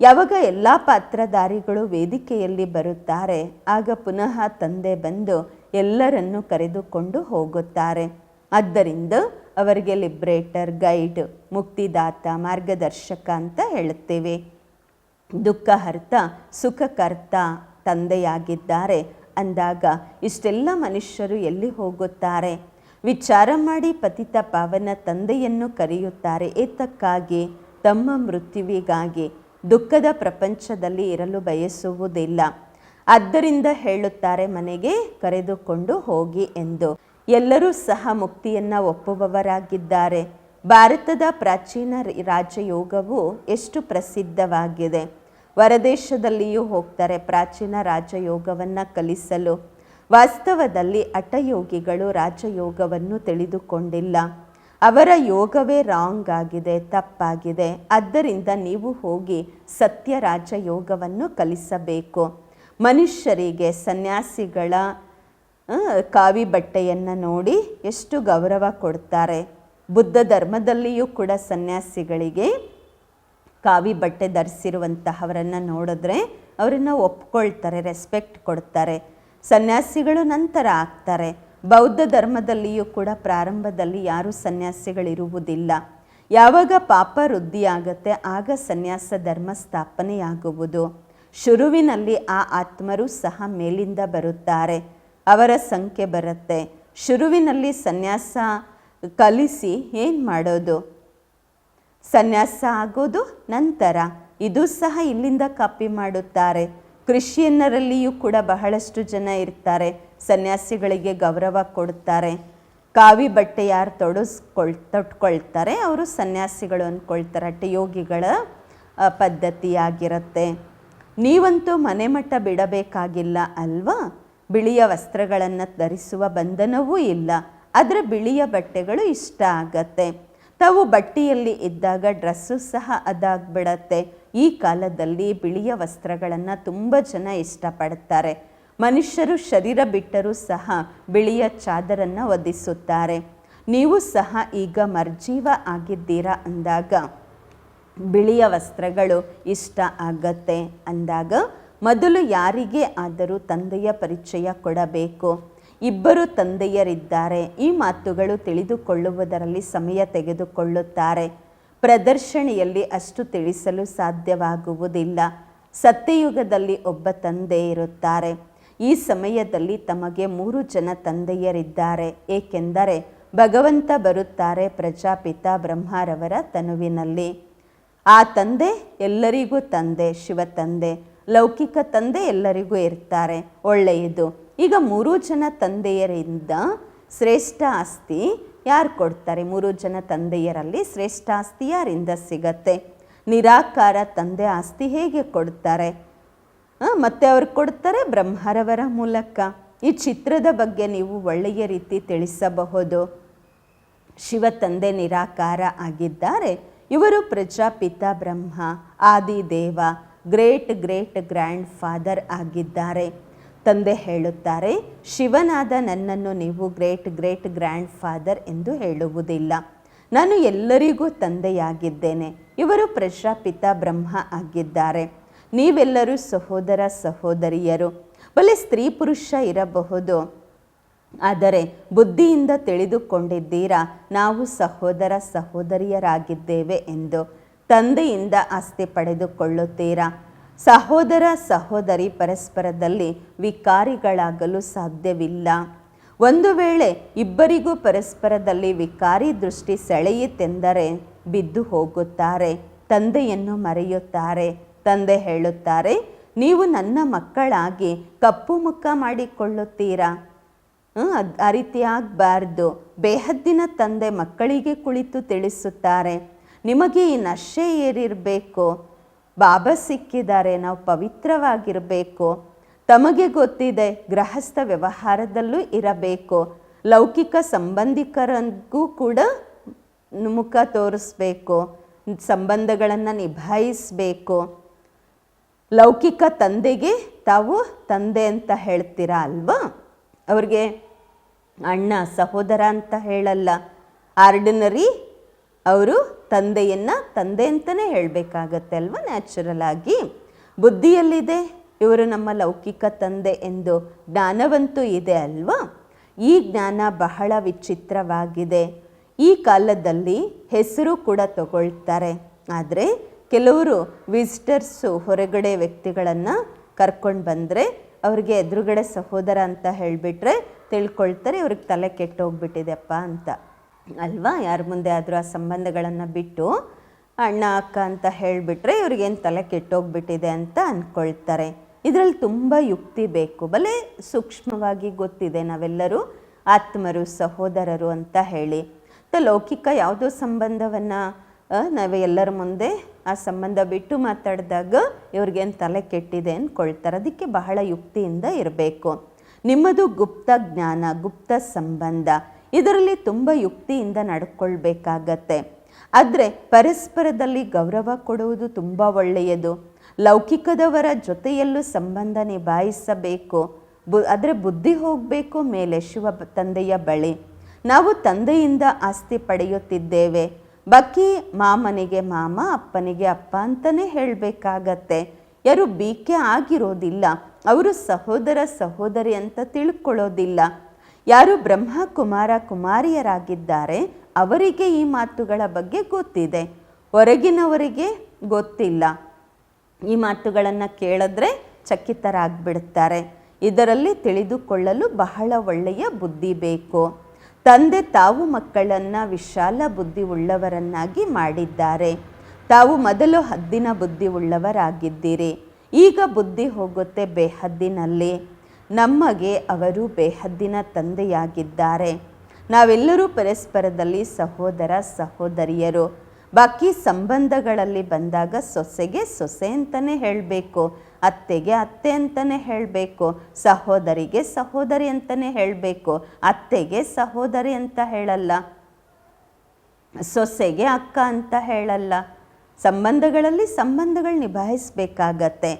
ಯಾವಾಗ ಎಲ್ಲ ಪಾತ್ರಧಾರಿಗಳು ವೇದಿಕೆಯಲ್ಲಿ ಬರುತ್ತಾರೆ, ಆಗ ಪುನಃ ತಂದೆ ಬಂದು ಎಲ್ಲರನ್ನು ಕರೆದುಕೊಂಡು ಹೋಗುತ್ತಾರೆ. ಆದ್ದರಿಂದ ಅವರಿಗೆ ಲಿಬ್ರೇಟರ್, ಗೈಡ್, ಮುಕ್ತಿದಾತ, ಮಾರ್ಗದರ್ಶಕ ಅಂತ ಹೇಳುತ್ತೇವೆ. ದುಃಖಹರ್ತ ಸುಖಕರ್ತ ತಂದೆಯಾಗಿದ್ದಾರೆ. ಅಂದಾಗ ಇಷ್ಟೆಲ್ಲ ಮನುಷ್ಯರು ಎಲ್ಲಿ ಹೋಗುತ್ತಾರೆ? ವಿಚಾರ ಮಾಡಿ ಪತಿತ ಪಾವನ ತಂದೆಯನ್ನು ಕರೆಯುತ್ತಾರೆ. ಏತಕ್ಕಾಗಿ? ತಮ್ಮ ಮೃತ್ಯುವಿಗಾಗಿ ದುಃಖದ ಪ್ರಪಂಚದಲ್ಲಿ ಇರಲು ಬಯಸುವುದಿಲ್ಲ. ಆದ್ದರಿಂದ ಹೇಳುತ್ತಾರೆ, ಮನೆಗೆ ಕರೆದುಕೊಂಡು ಹೋಗಿ ಎಂದು. ಎಲ್ಲರೂ ಸಹ ಮುಕ್ತಿಯನ್ನು ಒಪ್ಪುವವರಾಗಿದ್ದಾರೆ. ಭಾರತದ ಪ್ರಾಚೀನ ರಾಜಯೋಗವು ಎಷ್ಟು ಪ್ರಸಿದ್ಧವಾಗಿದೆ. ಹೊರದೇಶದಲ್ಲಿಯೂ ಹೋಗ್ತಾರೆ, ಪ್ರಾಚೀನ ರಾಜಯೋಗವನ್ನು ಕಲಿಸಲು. ವಾಸ್ತವದಲ್ಲಿ ಹಠಯೋಗಿಗಳು ರಾಜಯೋಗವನ್ನು ತಿಳಿದುಕೊಂಡಿಲ್ಲ. ಅವರ ಯೋಗವೇ ರಾಂಗ್ ಆಗಿದೆ ತಪ್ಪಾಗಿದೆ. ಆದ್ದರಿಂದ ನೀವು ಹೋಗಿ ಸತ್ಯ ರಾಜಯೋಗವನ್ನು ಕಲಿಸಬೇಕು. ಮನುಷ್ಯರಿಗೆ ಸನ್ಯಾಸಿಗಳ ಕಾವಿ ಬಟ್ಟೆಯನ್ನು ನೋಡಿ ಎಷ್ಟು ಗೌರವ ಕೊಡ್ತಾರೆ. ಬುದ್ಧ ಧರ್ಮದಲ್ಲಿಯೂ ಕೂಡ ಸನ್ಯಾಸಿಗಳಿಗೆ ಕಾವಿ ಬಟ್ಟೆ ಧರಿಸಿರುವಂತಹವರನ್ನು ನೋಡಿದ್ರೆ ಅವರನ್ನು ಒಪ್ಕೊಳ್ತಾರೆ ರೆಸ್ಪೆಕ್ಟ್ ಕೊಡ್ತಾರೆ. ಸನ್ಯಾಸಿಗಳು ನಂತರ ಆಗ್ತಾರೆ. ಬೌದ್ಧ ಧರ್ಮದಲ್ಲಿಯೂ ಕೂಡ ಪ್ರಾರಂಭದಲ್ಲಿ ಯಾರೂ ಸನ್ಯಾಸಿಗಳಿರುವುದಿಲ್ಲ. ಯಾವಾಗ ಪಾಪ ವೃದ್ಧಿಯಾಗತ್ತೆ, ಆಗ ಸನ್ಯಾಸ ಧರ್ಮ ಸ್ಥಾಪನೆಯಾಗುವುದು. ಶುರುವಿನಲ್ಲಿ ಆ ಆತ್ಮರು ಸಹ ಮೇಲಿಂದ ಬರುತ್ತಾರೆ. ಅವರ ಸಂಖ್ಯೆ ಬರುತ್ತೆ. ಶುರುವಿನಲ್ಲಿ ಸನ್ಯಾಸ ಕಲಿಸಿ ಏನು ಮಾಡೋದು? ಸನ್ಯಾಸ ಆಗೋದು ನಂತರ. ಇದು ಸಹ ಇಲ್ಲಿಂದ ಕಾಪಿ ಮಾಡುತ್ತಾರೆ. ಕ್ರಿಶ್ಚಿಯನ್ನರಲ್ಲಿಯೂ ಕೂಡ ಬಹಳಷ್ಟು ಜನ ಇರ್ತಾರೆ. ಸನ್ಯಾಸಿಗಳಿಗೆ ಗೌರವ ಕೊಡುತ್ತಾರೆ ಕಾವಿ ಬಟ್ಟೆ ಯಾರು ತೊಡಸ್ಕೊಳ್, ತೊಟ್ಕೊಳ್ತಾರೆ, ಅವರು ಸನ್ಯಾಸಿಗಳು ಅಂದ್ಕೊಳ್ತಾರೆ ಯೋಗಿಗಳ ಪದ್ಧತಿಯಾಗಿರುತ್ತೆ. ನೀವಂತೂ ಮನೆ ಮಠ ಬಿಡಬೇಕಾಗಿಲ್ಲ ಅಲ್ವಾ? ಬಿಳಿಯ ವಸ್ತ್ರಗಳನ್ನು ಧರಿಸುವ ಬಂಧನವೂ ಇಲ್ಲ. ಆದರೆ ಬಿಳಿಯ ಬಟ್ಟೆಗಳು ಇಷ್ಟ ಆಗತ್ತೆ. ತಾವು ಬಟ್ಟೆಯಲ್ಲಿ ಇದ್ದಾಗ ಡ್ರೆಸ್ಸು ಸಹ ಅದಾಗ್ಬಿಡತ್ತೆ. ಈ ಕಾಲದಲ್ಲಿ ಬಿಳಿಯ ವಸ್ತ್ರಗಳನ್ನು ತುಂಬ ಜನ ಇಷ್ಟಪಡುತ್ತಾರೆ ಮನುಷ್ಯರು ಶರೀರ ಬಿಟ್ಟರೂ ಸಹ ಬಿಳಿಯ ಚಾದರನ್ನು ಒದಿಸುತ್ತಾರೆ ನೀವು ಸಹ ಈಗ ಮರ್ಜೀವ ಆಗಿದ್ದೀರಾ ಅಂದಾಗ, ಬಿಳಿಯ ವಸ್ತ್ರಗಳು ಇಷ್ಟ ಆಗತ್ತೆ ಅಂದಾಗ ಮೊದಲು ಯಾರಿಗೆ ಆದರೂ ತಂದೆಯ ಪರಿಚಯ ಕೊಡಬೇಕು. ಇಬ್ಬರು ತಂದೆಯರಿದ್ದಾರೆ, ಈ ಮಾತುಗಳು ತಿಳಿದುಕೊಳ್ಳುವುದರಲ್ಲಿ ಸಮಯ ತೆಗೆದುಕೊಳ್ಳುತ್ತಾರೆ. ಪ್ರದರ್ಶನೆಯಲ್ಲಿ ಅಷ್ಟು ತಿಳಿಸಲು ಸಾಧ್ಯವಾಗುವುದಿಲ್ಲ. ಸತ್ಯಯುಗದಲ್ಲಿ ಒಬ್ಬ ತಂದೆ ಇರುತ್ತಾರೆ. ಈ ಸಮಯದಲ್ಲಿ ತಮಗೆ ಮೂರು ಜನ ತಂದೆಯರಿದ್ದಾರೆ. ಏಕೆಂದರೆ ಭಗವಂತ ಬರುತ್ತಾರೆ ಪ್ರಜಾಪಿತ ಬ್ರಹ್ಮರವರ ತನುವಿನಲ್ಲಿ. ಆ ತಂದೆ ಎಲ್ಲರಿಗೂ ತಂದೆ, ಶಿವ ತಂದೆ, ಲೌಕಿಕ ತಂದೆ ಎಲ್ಲರಿಗೂ ಇರ್ತಾರೆ. ಒಳ್ಳೆಯದು. ಈಗ ಮೂರು ಜನ ತಂದೆಯರಿಂದ ಶ್ರೇಷ್ಠ ಆಸ್ತಿ ಯಾರು ಕೊಡ್ತಾರೆ? ಮೂರು ಜನ ತಂದೆಯರಲ್ಲಿ ಶ್ರೇಷ್ಠ ಆಸ್ತಿ ಯಾರಿಂದ ಸಿಗತ್ತೆ? ನಿರಾಕಾರ ತಂದೆ ಆಸ್ತಿ ಹೇಗೆ ಕೊಡ್ತಾರೆ? ಮತ್ತೆ ಅವ್ರು ಕೊಡ್ತಾರೆ ಬ್ರಹ್ಮರವರ ಮೂಲಕ. ಈ ಚಿತ್ರದ ಬಗ್ಗೆ ನೀವು ಒಳ್ಳೆಯ ರೀತಿ ತಿಳಿಸಬಹುದು. ಶಿವ ತಂದೆ ನಿರಾಕಾರ ಆಗಿದ್ದಾರೆ. ಇವರು Prajapita Brahma, Adidev, great great, grandfather ಆಗಿದ್ದಾರೆ. ತಂದೆ ಹೇಳುತ್ತಾರೆ, ಶಿವನಾದ ನನ್ನನ್ನು ನೀವು ಗ್ರೇಟ್ ಗ್ರೇಟ್ ಗ್ರ್ಯಾಂಡ್ ಫಾದರ್ ಎಂದು ಹೇಳುವುದಿಲ್ಲ. ನಾನು ಎಲ್ಲರಿಗೂ ತಂದೆಯಾಗಿದ್ದೇನೆ. ಇವರು ಪ್ರಶಾಪಿತ ಬ್ರಹ್ಮ ಆಗಿದ್ದಾರೆ. ನೀವೆಲ್ಲರೂ ಸಹೋದರ ಸಹೋದರಿಯರು. ಬಲೆ ಸ್ತ್ರೀ ಪುರುಷ ಇರಬಹುದು. ಆದರೆ ಬುದ್ಧಿಯಿಂದ ತಿಳಿದುಕೊಂಡಿದ್ದೀರಾ? ನಾವು ಸಹೋದರ ಸಹೋದರಿಯರಾಗಿದ್ದೇವೆ ಎಂದು ತಂದೆಯಿಂದ ಆಸ್ತಿ ಪಡೆದುಕೊಳ್ಳುತ್ತೀರಾ? ಸಹೋದರ ಸಹೋದರಿ ಪರಸ್ಪರದಲ್ಲಿ ವಿಕಾರಿಗಳಾಗಲು ಸಾಧ್ಯವಿಲ್ಲ. ಒಂದು ವೇಳೆ ಇಬ್ಬರಿಗೂ ಪರಸ್ಪರದಲ್ಲಿ ವಿಕಾರಿ ದೃಷ್ಟಿ ಸೆಳೆಯಿತೆಂದರೆ ಬಿದ್ದು ಹೋಗುತ್ತಾರೆ, ತಂದೆಯನ್ನು ಮರೆಯುತ್ತಾರೆ, ತಂದೆ ಹೇಳುತ್ತಾರೆ, ನೀವು ನನ್ನ ಮಕ್ಕಳಾಗಿ ಕಪ್ಪು ಮುಖ ಮಾಡಿಕೊಳ್ಳುತ್ತೀರಾ? ಆ ರೀತಿಯಾಗಬಾರ್ದು ಬೇಹದ್ದಿನ ತಂದೆ ಮಕ್ಕಳಿಗೆ ಕುಳಿತು ತಿಳಿಸುತ್ತಾರೆ. ನಿಮಗೆ ಈ ನಶೆ ಏರಿರಬೇಕು. ಬಾಬಾ ಸಿಕ್ಕಿದ್ದಾರೆ, ನಾವು ಪವಿತ್ರವಾಗಿರಬೇಕು. ತಮಗೆ ಗೊತ್ತಿದೆ, ಗೃಹಸ್ಥ ವ್ಯವಹಾರದಲ್ಲೂ ಇರಬೇಕು. ಲೌಕಿಕ ಸಂಬಂಧಿಕರಿಗೂ ಕೂಡ ಮುಖ ತೋರಿಸ್ಬೇಕು, ಸಂಬಂಧಗಳನ್ನು ನಿಭಾಯಿಸಬೇಕು. ಲೌಕಿಕ ತಂದೆಗೆ ತಾವು ತಂದೆ ಅಂತ ಹೇಳ್ತೀರಾ ಅಲ್ವಾ? ಅವ್ರಿಗೆ ಅಣ್ಣ, ಸಹೋದರ ಅಂತ ಹೇಳಲ್ಲ. ಆರ್ಡಿನರಿ ಅವರು ತಂದೆಯನ್ನು ತಂದೆ ಅಂತಲೇ ಹೇಳಬೇಕಾಗತ್ತೆ ಅಲ್ವಾ ನ್ಯಾಚುರಲ್ ಆಗಿ. ಬುದ್ಧಿಯಲ್ಲಿದೆ. ಇವರು ನಮ್ಮ ಲೌಕಿಕ ತಂದೆ ಎಂದು ಜ್ಞಾನವಂತೂ ಇದೆ ಅಲ್ವಾ? ಈ ಜ್ಞಾನ ಬಹಳ ವಿಚಿತ್ರವಾಗಿದೆ. ಈ ಕಾಲದಲ್ಲಿ ಹೆಸರು ಕೂಡ ತಗೊಳ್ತಾರೆ. ಆದರೆ ಕೆಲವರು ವಿಸಿಟರ್ಸು ಹೊರಗಡೆ ವ್ಯಕ್ತಿಗಳನ್ನು ಕರ್ಕೊಂಡು ಬಂದರೆ ಅವ್ರಿಗೆ ಎದುರುಗಡೆ ಸಹೋದರ ಅಂತ ಹೇಳಿಬಿಟ್ರೆ ತಿಳ್ಕೊಳ್ತಾರೆ, ಇವ್ರಿಗೆ ತಲೆ ಕೆಟ್ಟೋಗ್ಬಿಟ್ಟಿದೆಪ್ಪ ಅಂತ. ಅಲ್ವಾ? ಯಾರ ಮುಂದೆ ಆದರೂ ಆ ಸಂಬಂಧಗಳನ್ನು ಬಿಟ್ಟು ಅಣ್ಣ, ಅಕ್ಕ ಅಂತ ಹೇಳಿಬಿಟ್ರೆ ಇವ್ರಿಗೇನು ತಲೆ ಕೆಟ್ಟೋಗ್ಬಿಟ್ಟಿದೆ ಅಂತ ಅಂದ್ಕೊಳ್ತಾರೆ ಇದರಲ್ಲಿ ತುಂಬ ಯುಕ್ತಿ ಬೇಕು. ಬಲೆ ಸೂಕ್ಷ್ಮವಾಗಿ ಗೊತ್ತಿದೆ ನಾವೆಲ್ಲರೂ ಆತ್ಮರು, ಸಹೋದರರು ಅಂತ ಹೇಳಿ. ಲೌಕಿಕ ಯಾವುದೋ ಸಂಬಂಧವನ್ನು ನಾವು ಎಲ್ಲರ ಮುಂದೆ ಆ ಸಂಬಂಧ ಬಿಟ್ಟು ಮಾತಾಡಿದಾಗ ಇವ್ರಿಗೇನು ತಲೆ ಕೆಟ್ಟಿದೆ ಅಂದ್ಕೊಳ್ತಾರೆ ಅದಕ್ಕೆ ಬಹಳ ಯುಕ್ತಿಯಿಂದ ಇರಬೇಕು. ನಿಮ್ಮದು ಗುಪ್ತ ಜ್ಞಾನ, ಗುಪ್ತ ಸಂಬಂಧ. ಇದರಲ್ಲಿ ತುಂಬ ಯುಕ್ತಿಯಿಂದ ನಡ್ಕೊಳ್ಬೇಕಾಗತ್ತೆ. ಆದರೆ ಪರಸ್ಪರದಲ್ಲಿ ಗೌರವ ಕೊಡುವುದು ತುಂಬ ಒಳ್ಳೆಯದು. ಲೌಕಿಕದವರ ಜೊತೆಯಲ್ಲೂ ಸಂಬಂಧ ನಿಭಾಯಿಸಬೇಕು ಬು ಆದರೆ ಬುದ್ಧಿ ಹೋಗಬೇಕು ಮೇಲೆ ಶಿವ ತಂದೆಯ ಬಳಿ. ನಾವು ತಂದೆಯಿಂದ ಆಸ್ತಿ ಪಡೆಯುತ್ತಿದ್ದೇವೆ. ಬಾಕಿ ಮಾಮನಿಗೆ ಮಾಮ, ಅಪ್ಪನಿಗೆ ಅಪ್ಪ ಅಂತಲೇ ಹೇಳಬೇಕಾಗತ್ತೆ. ಯಾರು ಬೀಕೆ ಆಗಿರೋದಿಲ್ಲ. ಅವರು ಸಹೋದರ ಸಹೋದರಿ ಅಂತ ತಿಳ್ಕೊಳ್ಳೋದಿಲ್ಲ. ಯಾರು ಬ್ರಹ್ಮ ಕುಮಾರ ಕುಮಾರಿಯರಾಗಿದ್ದಾರೆ ಅವರಿಗೆ ಈ ಮಾತುಗಳ ಬಗ್ಗೆ ಗೊತ್ತಿದೆ. ಹೊರಗಿನವರಿಗೆ ಗೊತ್ತಿಲ್ಲ. ಈ ಮಾತುಗಳನ್ನು ಕೇಳಿದ್ರೆ ಚಕಿತರಾಗ್ಬಿಡ್ತಾರೆ. ಇದರಲ್ಲಿ ತಿಳಿದುಕೊಳ್ಳಲು ಬಹಳ ಒಳ್ಳೆಯ ಬುದ್ಧಿ ಬೇಕು. ತಂದೆ ತಾವು ಮಕ್ಕಳನ್ನು ವಿಶಾಲ ಬುದ್ಧಿ ಉಳ್ಳವರನ್ನಾಗಿ ಮಾಡಿದ್ದಾರೆ. ತಾವು ಮೊದಲು ಹದ್ದಿನ ಬುದ್ಧಿ ಉಳ್ಳವರಾಗಿದ್ದೀರಿ. ಈಗ ಬುದ್ಧಿ ಹೋಗುತ್ತೆ ಬೇಹದ್ದಿನಲ್ಲಿ. ನಮಗೆ ಅವರು ಬೇಹದ್ದಿನ ತಂದೆಯಾಗಿದ್ದಾರೆ. ನಾವೆಲ್ಲರೂ ಪರಸ್ಪರದಲ್ಲಿ ಸಹೋದರ ಸಹೋದರಿಯರು. ಬಾಕಿ ಸಂಬಂಧಗಳಲ್ಲಿ ಬಂದಾಗ ಸೊಸೆಗೆ ಸೊಸೆ ಅಂತಲೇ ಹೇಳಬೇಕು, ಅತ್ತೆಗೆ ಅತ್ತೆ ಅಂತಲೇ ಹೇಳಬೇಕು, ಸಹೋದರಿಗೆ ಸಹೋದರಿ ಅಂತಲೇ ಹೇಳಬೇಕು, ಅತ್ತೆಗೆ ಸಹೋದರಿ ಅಂತ ಹೇಳಲ್ಲ, ಸೊಸೆಗೆ ಅಕ್ಕ ಅಂತ ಹೇಳಲ್ಲ. ಸಂಬಂಧಗಳಲ್ಲಿ ಸಂಬಂಧಗಳು ನಿಭಾಯಿಸ್ಬೇಕಾಗತ್ತೆ.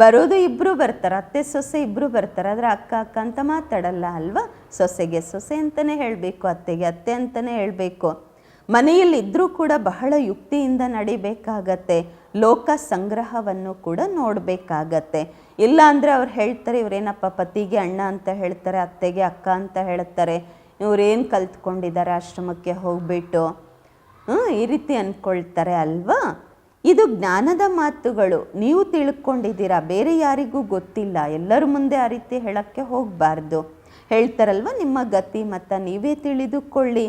ಬರೋದು ಇಬ್ಬರು ಬರ್ತಾರೆ, ಅತ್ತೆ ಸೊಸೆ ಇಬ್ಬರು ಬರ್ತಾರೆ, ಆದರೆ ಅಕ್ಕ ಅಕ್ಕ ಅಂತ ಮಾತಾಡಲ್ಲ ಅಲ್ವಾ? ಸೊಸೆಗೆ ಸೊಸೆ ಅಂತಲೇ ಹೇಳಬೇಕು, ಅತ್ತೆಗೆ ಅತ್ತೆ ಅಂತಲೇ ಹೇಳಬೇಕು. ಮನೆಯಲ್ಲಿದ್ದರೂ ಕೂಡ ಬಹಳ ಯುಕ್ತಿಯಿಂದ ನಡಿಬೇಕಾಗತ್ತೆ, ಲೋಕ ಸಂಗ್ರಹವನ್ನು ಕೂಡ ನೋಡಬೇಕಾಗತ್ತೆ. ಇಲ್ಲ ಅಂದರೆ ಅವ್ರು ಹೇಳ್ತಾರೆ, ಇವರೇನಪ್ಪ, ಪತಿಗೆ ಅಣ್ಣ ಅಂತ ಹೇಳ್ತಾರೆ, ಅತ್ತೆಗೆ ಅಕ್ಕ ಅಂತ ಹೇಳ್ತಾರೆ, ಇವರೇನು ಕಲ್ತ್ಕೊಂಡಿದ್ದಾರೆ ಆಶ್ರಮಕ್ಕೆ ಹೋಗ್ಬಿಟ್ಟು? ಈ ರೀತಿ ಅಂದ್ಕೊಳ್ತಾರೆ ಅಲ್ವಾ? ಇದು ಜ್ಞಾನದ ಮಾತುಗಳು. ನೀವು ತಿಳ್ಕೊಂಡಿದ್ದೀರಾ, ಬೇರೆ ಯಾರಿಗೂ ಗೊತ್ತಿಲ್ಲ, ಎಲ್ಲರ ಮುಂದೆ ಆ ರೀತಿ ಹೇಳೋಕ್ಕೆ ಹೋಗಬಾರ್ದು. ಹೇಳ್ತಾರಲ್ವ, ನಿಮ್ಮ ಗತಿ ಮತ್ತು ನೀವೇ ತಿಳಿದುಕೊಳ್ಳಿ.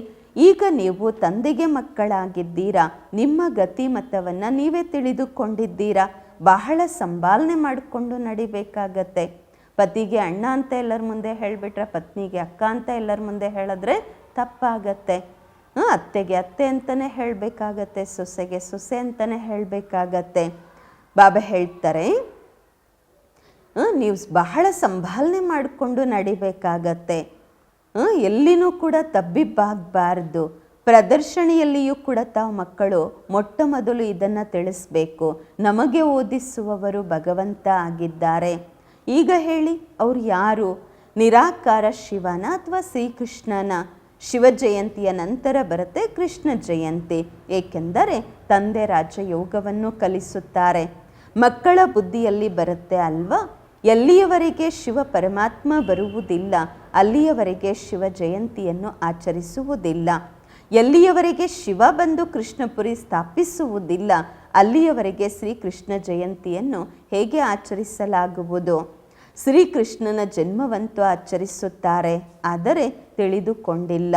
ಈಗ ನೀವು ತಂದೆಗೆ ಮಕ್ಕಳಾಗಿದ್ದೀರಾ, ನಿಮ್ಮ ಗತಿ ಮತವನ್ನು ನೀವೇ ತಿಳಿದುಕೊಂಡಿದ್ದೀರಾ. ಬಹಳ ಸಂಭಾಲನೆ ಮಾಡಿಕೊಂಡು ನಡಿಬೇಕಾಗತ್ತೆ. ಪತಿಗೆ ಅಣ್ಣ ಅಂತ ಎಲ್ಲರ ಮುಂದೆ ಹೇಳಿಬಿಟ್ರೆ, ಪತ್ನಿಗೆ ಅಕ್ಕ ಅಂತ ಎಲ್ಲರ ಮುಂದೆ ಹೇಳಿದ್ರೆ ತಪ್ಪಾಗತ್ತೆ. ಅತ್ತೆಗೆ ಅತ್ತೆ ಅಂತಲೇ ಹೇಳಬೇಕಾಗತ್ತೆ, ಸೊಸೆಗೆ ಸೊಸೆ ಅಂತಲೇ ಹೇಳಬೇಕಾಗತ್ತೆ. ಬಾಬಾ ಹೇಳ್ತಾರೆ ನೀವು ಬಹಳ ಸಂಭಾಲನೆ ಮಾಡಿಕೊಂಡು ನಡಿಬೇಕಾಗತ್ತೆ. ಎಲ್ಲಿನೂ ಕೂಡ ತಬ್ಬಿಬ್ಬಾಗಬಾರ್ದು. ಪ್ರದರ್ಶನಿಯಲ್ಲಿಯೂ ಕೂಡ ತಾವು ಮಕ್ಕಳು ಮೊಟ್ಟ ಮೊದಲು ಇದನ್ನು ತಿಳಿಸ್ಬೇಕು. ನಮಗೆ ಓದಿಸುವವರು ಭಗವಂತ ಆಗಿದ್ದಾರೆ. ಈಗ ಹೇಳಿ, ಅವರು ಯಾರು? ನಿರಾಕಾರ ಶಿವನ ಅಥವಾ ಶ್ರೀಕೃಷ್ಣನ? ಶಿವ ಜಯಂತಿಯ ನಂತರ ಬರುತ್ತೆ ಕೃಷ್ಣ ಜಯಂತಿ, ಏಕೆಂದರೆ ತಂದೆ ರಾಜಯೋಗವನ್ನು ಕಲಿಸುತ್ತಾರೆ. ಮಕ್ಕಳ ಬುದ್ಧಿಯಲ್ಲಿ ಬರುತ್ತೆ ಅಲ್ವಾ? ಎಲ್ಲಿಯವರೆಗೆ ಶಿವ ಪರಮಾತ್ಮ ಬರುವುದಿಲ್ಲ, ಅಲ್ಲಿಯವರೆಗೆ ಶಿವ ಜಯಂತಿಯನ್ನು ಆಚರಿಸುವುದಿಲ್ಲ. ಎಲ್ಲಿಯವರೆಗೆ ಶಿವ ಬಂದು ಕೃಷ್ಣಪುರಿ ಸ್ಥಾಪಿಸುವುದಿಲ್ಲ, ಅಲ್ಲಿಯವರೆಗೆ ಶ್ರೀಕೃಷ್ಣ ಜಯಂತಿಯನ್ನು ಹೇಗೆ ಆಚರಿಸಲಾಗುವುದು? ಶ್ರೀಕೃಷ್ಣನ ಜನ್ಮವಂತೂ ಆಚರಿಸುತ್ತಾರೆ, ಆದರೆ ತಿಳಿದುಕೊಂಡಿಲ್ಲ.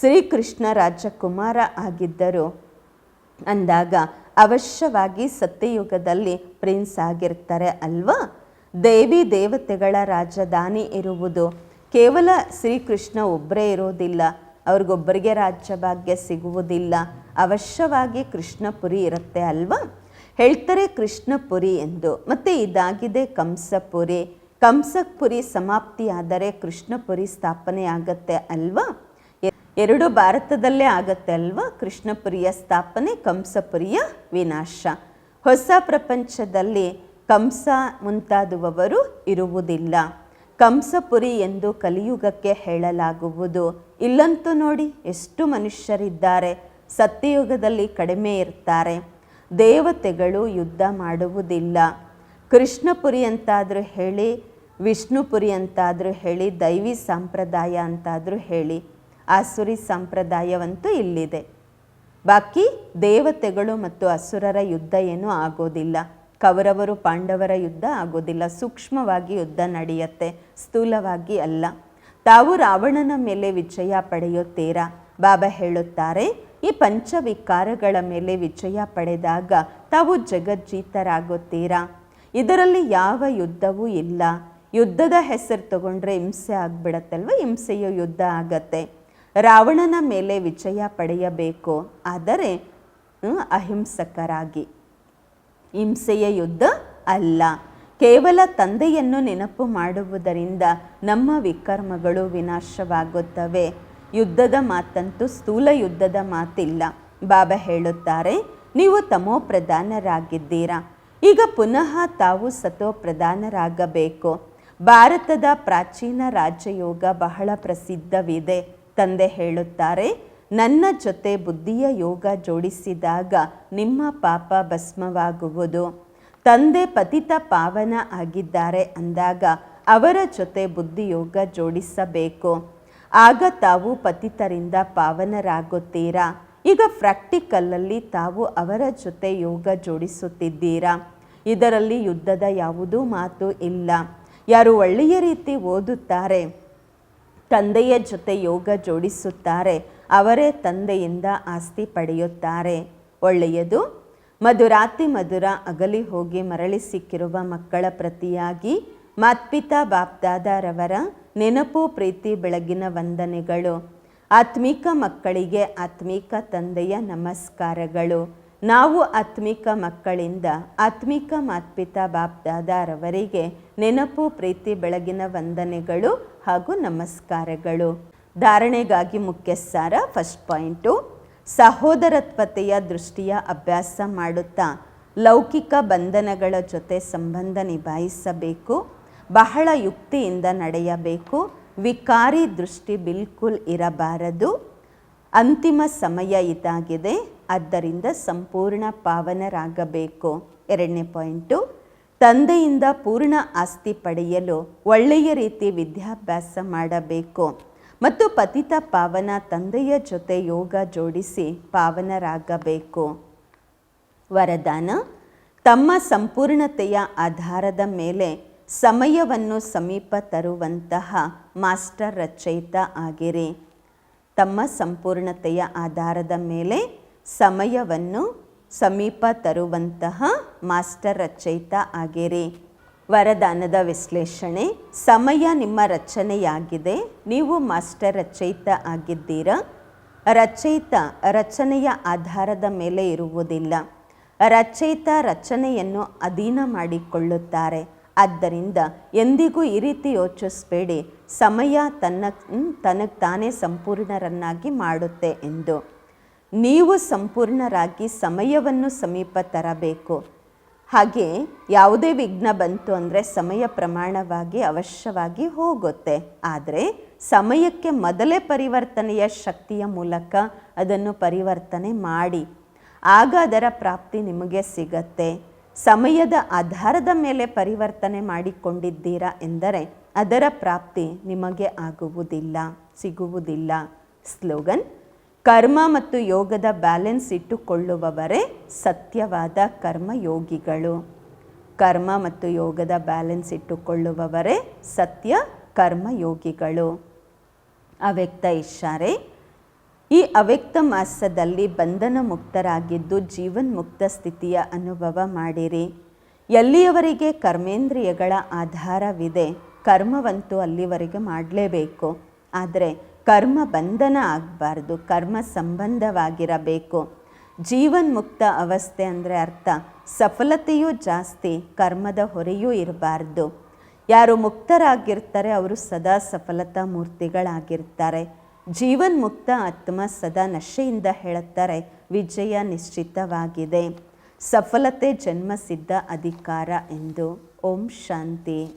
ಶ್ರೀಕೃಷ್ಣ ರಾಜಕುಮಾರ ಆಗಿದ್ದರು. ಅಂದಾಗ ಅವಶ್ಯವಾಗಿ ಸತ್ಯಯುಗದಲ್ಲಿ ಪ್ರಿನ್ಸ್ ಆಗಿರ್ತಾರೆ ಅಲ್ವಾ? ದೇವಿ ದೇವತೆಗಳ ರಾಜಧಾನಿ ಇರುವುದು. ಕೇವಲ ಶ್ರೀಕೃಷ್ಣ ಒಬ್ಬರೇ ಇರೋದಿಲ್ಲ. ಅವ್ರಿಗೊಬ್ಬರಿಗೆ ರಾಜ್ಯಭಾಗ್ಯ ಸಿಗುವುದಿಲ್ಲ. ಅವಶ್ಯವಾಗಿ ಕೃಷ್ಣಪುರಿ ಇರುತ್ತೆ ಅಲ್ವಾ? ಹೇಳ್ತಾರೆ ಕೃಷ್ಣಪುರಿ ಎಂದು. ಮತ್ತು ಇದಾಗಿದೆ ಕಂಸಪುರಿ. ಕಂಸಪುರಿ ಸಮಾಪ್ತಿಯಾದರೆ ಕೃಷ್ಣಪುರಿ ಸ್ಥಾಪನೆ ಆಗತ್ತೆ ಅಲ್ವಾ? ಎರಡು ಭಾರತದಲ್ಲೇ ಆಗತ್ತೆ ಅಲ್ವಾ ಕೃಷ್ಣಪುರಿಯ ಸ್ಥಾಪನೆ ಕಂಸಪುರಿಯ ವಿನಾಶ? ಹೊಸ ಪ್ರಪಂಚದಲ್ಲಿ ಕಂಸ ಮುಂತಾದವರು ಇರುವುದಿಲ್ಲ. ಕಂಸಪುರಿ ಎಂದು ಕಲಿಯುಗಕ್ಕೆ ಹೇಳಲಾಗುವುದು. ಇಲ್ಲಂತೂ ನೋಡಿ, ಎಷ್ಟು ಮನುಷ್ಯರಿದ್ದಾರೆ. ಸತ್ಯಯುಗದಲ್ಲಿ ಕಡಿಮೆ ಇರ್ತಾರೆ. ದೇವತೆಗಳು ಯುದ್ಧ ಮಾಡುವುದಿಲ್ಲ. ಕೃಷ್ಣಪುರಿ ಅಂತಾದರೂ ಹೇಳಿ ವಿಷ್ಣುಪುರಿ ಅಂತಾದರೂ ಹೇಳಿ, ದೈವಿ ಸಂಪ್ರದಾಯ ಅಂತಾದರೂ ಹೇಳಿ ಆಸುರಿ ಸಂಪ್ರದಾಯವಂತೂ ಇಲ್ಲಿದೆ. ಬಾಕಿ ದೇವತೆಗಳು ಮತ್ತು ಅಸುರರ ಯುದ್ಧ ಏನೂ ಆಗೋದಿಲ್ಲ. ಕೌರವರು ಪಾಂಡವರ ಯುದ್ಧ ಆಗೋದಿಲ್ಲ. ಸೂಕ್ಷ್ಮವಾಗಿ ಯುದ್ಧ ನಡೆಯುತ್ತೆ, ಸ್ಥೂಲವಾಗಿ ಅಲ್ಲ. ತಾವು ರಾವಣನ ಮೇಲೆ ವಿಜಯ ಪಡೆಯುತ್ತೀರಾ ಬಾಬಾ ಹೇಳುತ್ತಾರೆ, ಈ ಪಂಚವಿಕಾರಗಳ ಮೇಲೆ ವಿಜಯ ಪಡೆದಾಗ ತಾವು ಜಗಜ್ಜೀತರಾಗುತ್ತೀರಾ. ಇದರಲ್ಲಿ ಯಾವ ಯುದ್ಧವೂ ಇಲ್ಲ. ಯುದ್ಧದ ಹೆಸರು ತಗೊಂಡ್ರೆ ಹಿಂಸೆ ಆಗ್ಬಿಡತ್ತಲ್ವ? ಹಿಂಸೆಯು ಯುದ್ಧ ಆಗತ್ತೆ. ರಾವಣನ ಮೇಲೆ ವಿಜಯ ಪಡೆಯಬೇಕು. ಆದರೆ ಅಹಿಂಸಕರಾಗಿ. ಹಿಂಸೆಯ ಯುದ್ಧ ಅಲ್ಲ. ಕೇವಲ ತಂದೆಯನ್ನು ನೆನಪು ಮಾಡುವುದರಿಂದ ನಮ್ಮ ವಿಕರ್ಮಗಳು ವಿನಾಶವಾಗುತ್ತವೆ. ಯುದ್ಧದ ಮಾತಂತೂ ಸ್ಥೂಲ ಯುದ್ಧದ ಮಾತಿಲ್ಲ. ಬಾಬಾ ಹೇಳುತ್ತಾರೆ, ನೀವು ತಮೋ ಪ್ರಧಾನರಾಗಿದ್ದೀರಾ. ಈಗ ಪುನಃ ತಾವು ಸತೋ ಪ್ರಧಾನರಾಗಬೇಕು. ಭಾರತದ ಪ್ರಾಚೀನ ರಾಜಯೋಗ ಬಹಳ ಪ್ರಸಿದ್ಧವಿದೆ, ತಂದೆ ಹೇಳುತ್ತಾರೆ. ನನ್ನ ಜೊತೆ ಬುದ್ಧಿಯ ಯೋಗ ಜೋಡಿಸಿದಾಗ ನಿಮ್ಮ ಪಾಪ ಭಸ್ಮವಾಗುವುದು. ತಂದೆ ಪತಿತ ಪಾವನ ಆಗಿದ್ದಾರೆ ಅಂದಾಗ ಅವರ ಜೊತೆ ಬುದ್ಧಿಯೋಗ ಜೋಡಿಸಬೇಕು. ಆಗ ತಾವು ಪತಿತರಿಂದ ಪಾವನರಾಗುತ್ತೀರಾ? ಈಗ ಪ್ರಾಕ್ಟಿಕಲ್ಲಲ್ಲಿ ತಾವು ಅವರ ಜೊತೆ ಯೋಗ ಜೋಡಿಸುತ್ತಿದ್ದೀರಾ? ಇದರಲ್ಲಿ ಯುದ್ಧದ ಯಾವುದೂ ಮಾತು ಇಲ್ಲ. ಯಾರು ಒಳ್ಳೆಯ ರೀತಿ ಓದುತ್ತಾರೆ, ತಂದೆಯ ಜೊತೆ ಯೋಗ ಜೋಡಿಸುತ್ತಾರೆ, ಅವರೇ ತಂದೆಯಿಂದ ಆಸ್ತಿ ಪಡೆಯುತ್ತಾರೆ. ಒಳ್ಳೆಯದು, ಮಧುರಾತಿ ಮಧುರ ಅಗಲಿ ಹೋಗಿ ಮರಳಿ ಸಿಕ್ಕಿರುವ ಮಕ್ಕಳ ಪ್ರತಿಯಾಗಿ ಮಾತ್ಪಿತಾ ಬಾಪ್ದಾದಾರವರ ನೆನಪು ಪ್ರೀತಿ ಬೆಳಗಿನ ವಂದನೆಗಳು, ಆತ್ಮಿಕ ಮಕ್ಕಳಿಗೆ ಆತ್ಮಿಕ ತಂದೆಯ ನಮಸ್ಕಾರಗಳು. ನಾವು ಆತ್ಮಿಕ ಮಕ್ಕಳಿಂದ ಆತ್ಮಿಕ ಮಾತ್ಪಿತಾ ಬಾಪ್ದಾದಾರವರಿಗೆ ನೆನಪು, ಪ್ರೀತಿ, ಬೆಳಗಿನ ವಂದನೆಗಳು ಹಾಗೂ ನಮಸ್ಕಾರಗಳು. ಧಾರಣೆಗಾಗಿ ಮುಖ್ಯ ಸಾರ ಫಸ್ಟ್ ಪಾಯಿಂಟು ಸಹೋದರತ್ವತೆಯ ದೃಷ್ಟಿಯ ಅಭ್ಯಾಸ ಮಾಡುತ್ತಾ ಲೌಕಿಕ ಬಂಧನಗಳ ಜೊತೆ ಸಂಬಂಧ ನಿಭಾಯಿಸಬೇಕು. ಬಹಳ ಯುಕ್ತಿಯಿಂದ ನಡೆಯಬೇಕು. ವಿಕಾರಿ ದೃಷ್ಟಿ ಬಿಲ್ಕುಲ್ ಇರಬಾರದು. ಅಂತಿಮ ಸಮಯ ಇದಾಗಿದೆ. ಆದ್ದರಿಂದ ಸಂಪೂರ್ಣ ಪಾವನರಾಗಬೇಕು. ಎರಡನೇ ಪಾಯಿಂಟು, ತಂದೆಯಿಂದ ಪೂರ್ಣ ಆಸ್ತಿ ಪಡೆಯಲು ಒಳ್ಳೆಯ ರೀತಿ ವಿದ್ಯಾಭ್ಯಾಸ ಮಾಡಬೇಕು. ಮತ್ತು ಪತಿತ ಪಾವನ ತಂದೆಯ ಜೊತೆ ಯೋಗ ಜೋಡಿಸಿ ಪಾವನರಾಗಬೇಕು. ವರದಾನ, ತಮ್ಮ ಸಂಪೂರ್ಣತೆಯ ಆಧಾರದ ಮೇಲೆ ಸಮಯವನ್ನು ಸಮೀಪ ತರುವಂತಹ ಮಾಸ್ಟರ್ ರಚಯಿತ ಆಗಿರಿ. ತಮ್ಮ ಸಂಪೂರ್ಣತೆಯ ಆಧಾರದ ಮೇಲೆ ಸಮಯವನ್ನು ಸಮೀಪ ತರುವಂತಹ ಮಾಸ್ಟರ್ ರಚಯಿತ ಆಗಿರಿ. ವರದಾನದ ವಿಶ್ಲೇಷಣೆ, ಸಮಯ ನಿಮ್ಮ ರಚನೆಯಾಗಿದೆ, ನೀವು ಮಾಸ್ಟರ್ ರಚಯಿತ ಆಗಿದ್ದೀರಾ? ರಚಯಿತ ರಚನೆಯ ಆಧಾರದ ಮೇಲೆ ಇರುವುದಿಲ್ಲ. ರಚಯಿತ ರಚನೆಯನ್ನು ಅಧೀನ ಮಾಡಿಕೊಳ್ಳುತ್ತಾರೆ. ಆದ್ದರಿಂದ ಎಂದಿಗೂ ಈ ರೀತಿ ಯೋಚಿಸಬೇಡಿ. ಸಮಯ ತನ್ನ ತನಗೆ ತಾನೇ ಸಂಪೂರ್ಣರನ್ನಾಗಿ ಮಾಡುತ್ತೆ ಎಂದು. ನೀವು ಸಂಪೂರ್ಣರಾಗಿ ಸಮಯವನ್ನು ಸಮೀಪ ತರಬೇಕು. ಹಾಗೆ ಯಾವುದೇ ವಿಘ್ನ ಬಂತು ಅಂದರೆ ಸಮಯ ಪ್ರಮಾಣವಾಗಿ ಅವಶ್ಯವಾಗಿ ಹೋಗುತ್ತೆ. ಆದರೆ ಸಮಯಕ್ಕೆ ಮೊದಲೇ ಪರಿವರ್ತನೆಯ ಶಕ್ತಿಯ ಮೂಲಕ ಅದನ್ನು ಪರಿವರ್ತನೆ ಮಾಡಿ. ಆಗ ಅದರ ಪ್ರಾಪ್ತಿ ನಿಮಗೆ ಸಿಗತ್ತೆ. ಸಮಯದ ಆಧಾರದ ಮೇಲೆ ಪರಿವರ್ತನೆ ಮಾಡಿಕೊಂಡಿದ್ದೀರಾ ಎಂದರೆ ಅದರ ಪ್ರಾಪ್ತಿ ನಿಮಗೆ ಆಗುವುದಿಲ್ಲ, ಸಿಗುವುದಿಲ್ಲ. ಸ್ಲೋಗನ್, ಕರ್ಮ ಮತ್ತು ಯೋಗದ ಬ್ಯಾಲೆನ್ಸ್ ಇಟ್ಟುಕೊಳ್ಳುವವರೇ ಸತ್ಯವಾದ ಕರ್ಮಯೋಗಿಗಳು. ಕರ್ಮ ಮತ್ತು ಯೋಗದ ಬ್ಯಾಲೆನ್ಸ್ ಇಟ್ಟುಕೊಳ್ಳುವವರೇ ಸತ್ಯ ಕರ್ಮಯೋಗಿಗಳು. ಅವ್ಯಕ್ತ ಇಶಾರೆ ಈ ಅವ್ಯಕ್ತ ಮಾಸದಲ್ಲಿ ಬಂಧನ ಮುಕ್ತರಾಗಿದ್ದು ಜೀವನ್ ಮುಕ್ತ ಸ್ಥಿತಿಯ ಅನುಭವ ಮಾಡಿರಿ. ಎಲ್ಲಿಯವರೆಗೆ ಕರ್ಮೇಂದ್ರಿಯಗಳ ಆಧಾರವಿದೆ, ಕರ್ಮವಂತೂ ಅಲ್ಲಿವರೆಗೆ ಮಾಡಲೇಬೇಕು. ಆದರೆ ಕರ್ಮ ಬಂಧನ ಆಗಬಾರ್ದು, ಕರ್ಮ ಸಂಬಂಧವಾಗಿರಬೇಕು. ಜೀವನ್ ಮುಕ್ತ ಅವಸ್ಥೆ ಅಂದರೆ ಅರ್ಥ, ಸಫಲತೆಯೂ ಜಾಸ್ತಿ, ಕರ್ಮದ ಹೊರೆಯೂ ಇರಬಾರ್ದು. ಯಾರು ಮುಕ್ತರಾಗಿರ್ತಾರೆ, ಅವರು ಸದಾ ಸಫಲತಾ ಮೂರ್ತಿಗಳಾಗಿರ್ತಾರೆ. ಜೀವನ್ ಮುಕ್ತ ಆತ್ಮ ಸದಾ ನಶೆಯಿಂದ ಹೇಳುತ್ತಾರೆ ವಿಜಯ ನಿಶ್ಚಿತವಾಗಿದೆ. ಸಫಲತೆ ಜನ್ಮಸಿದ್ಧ ಅಧಿಕಾರ ಎಂದು. ಓಂ ಶಾಂತಿ.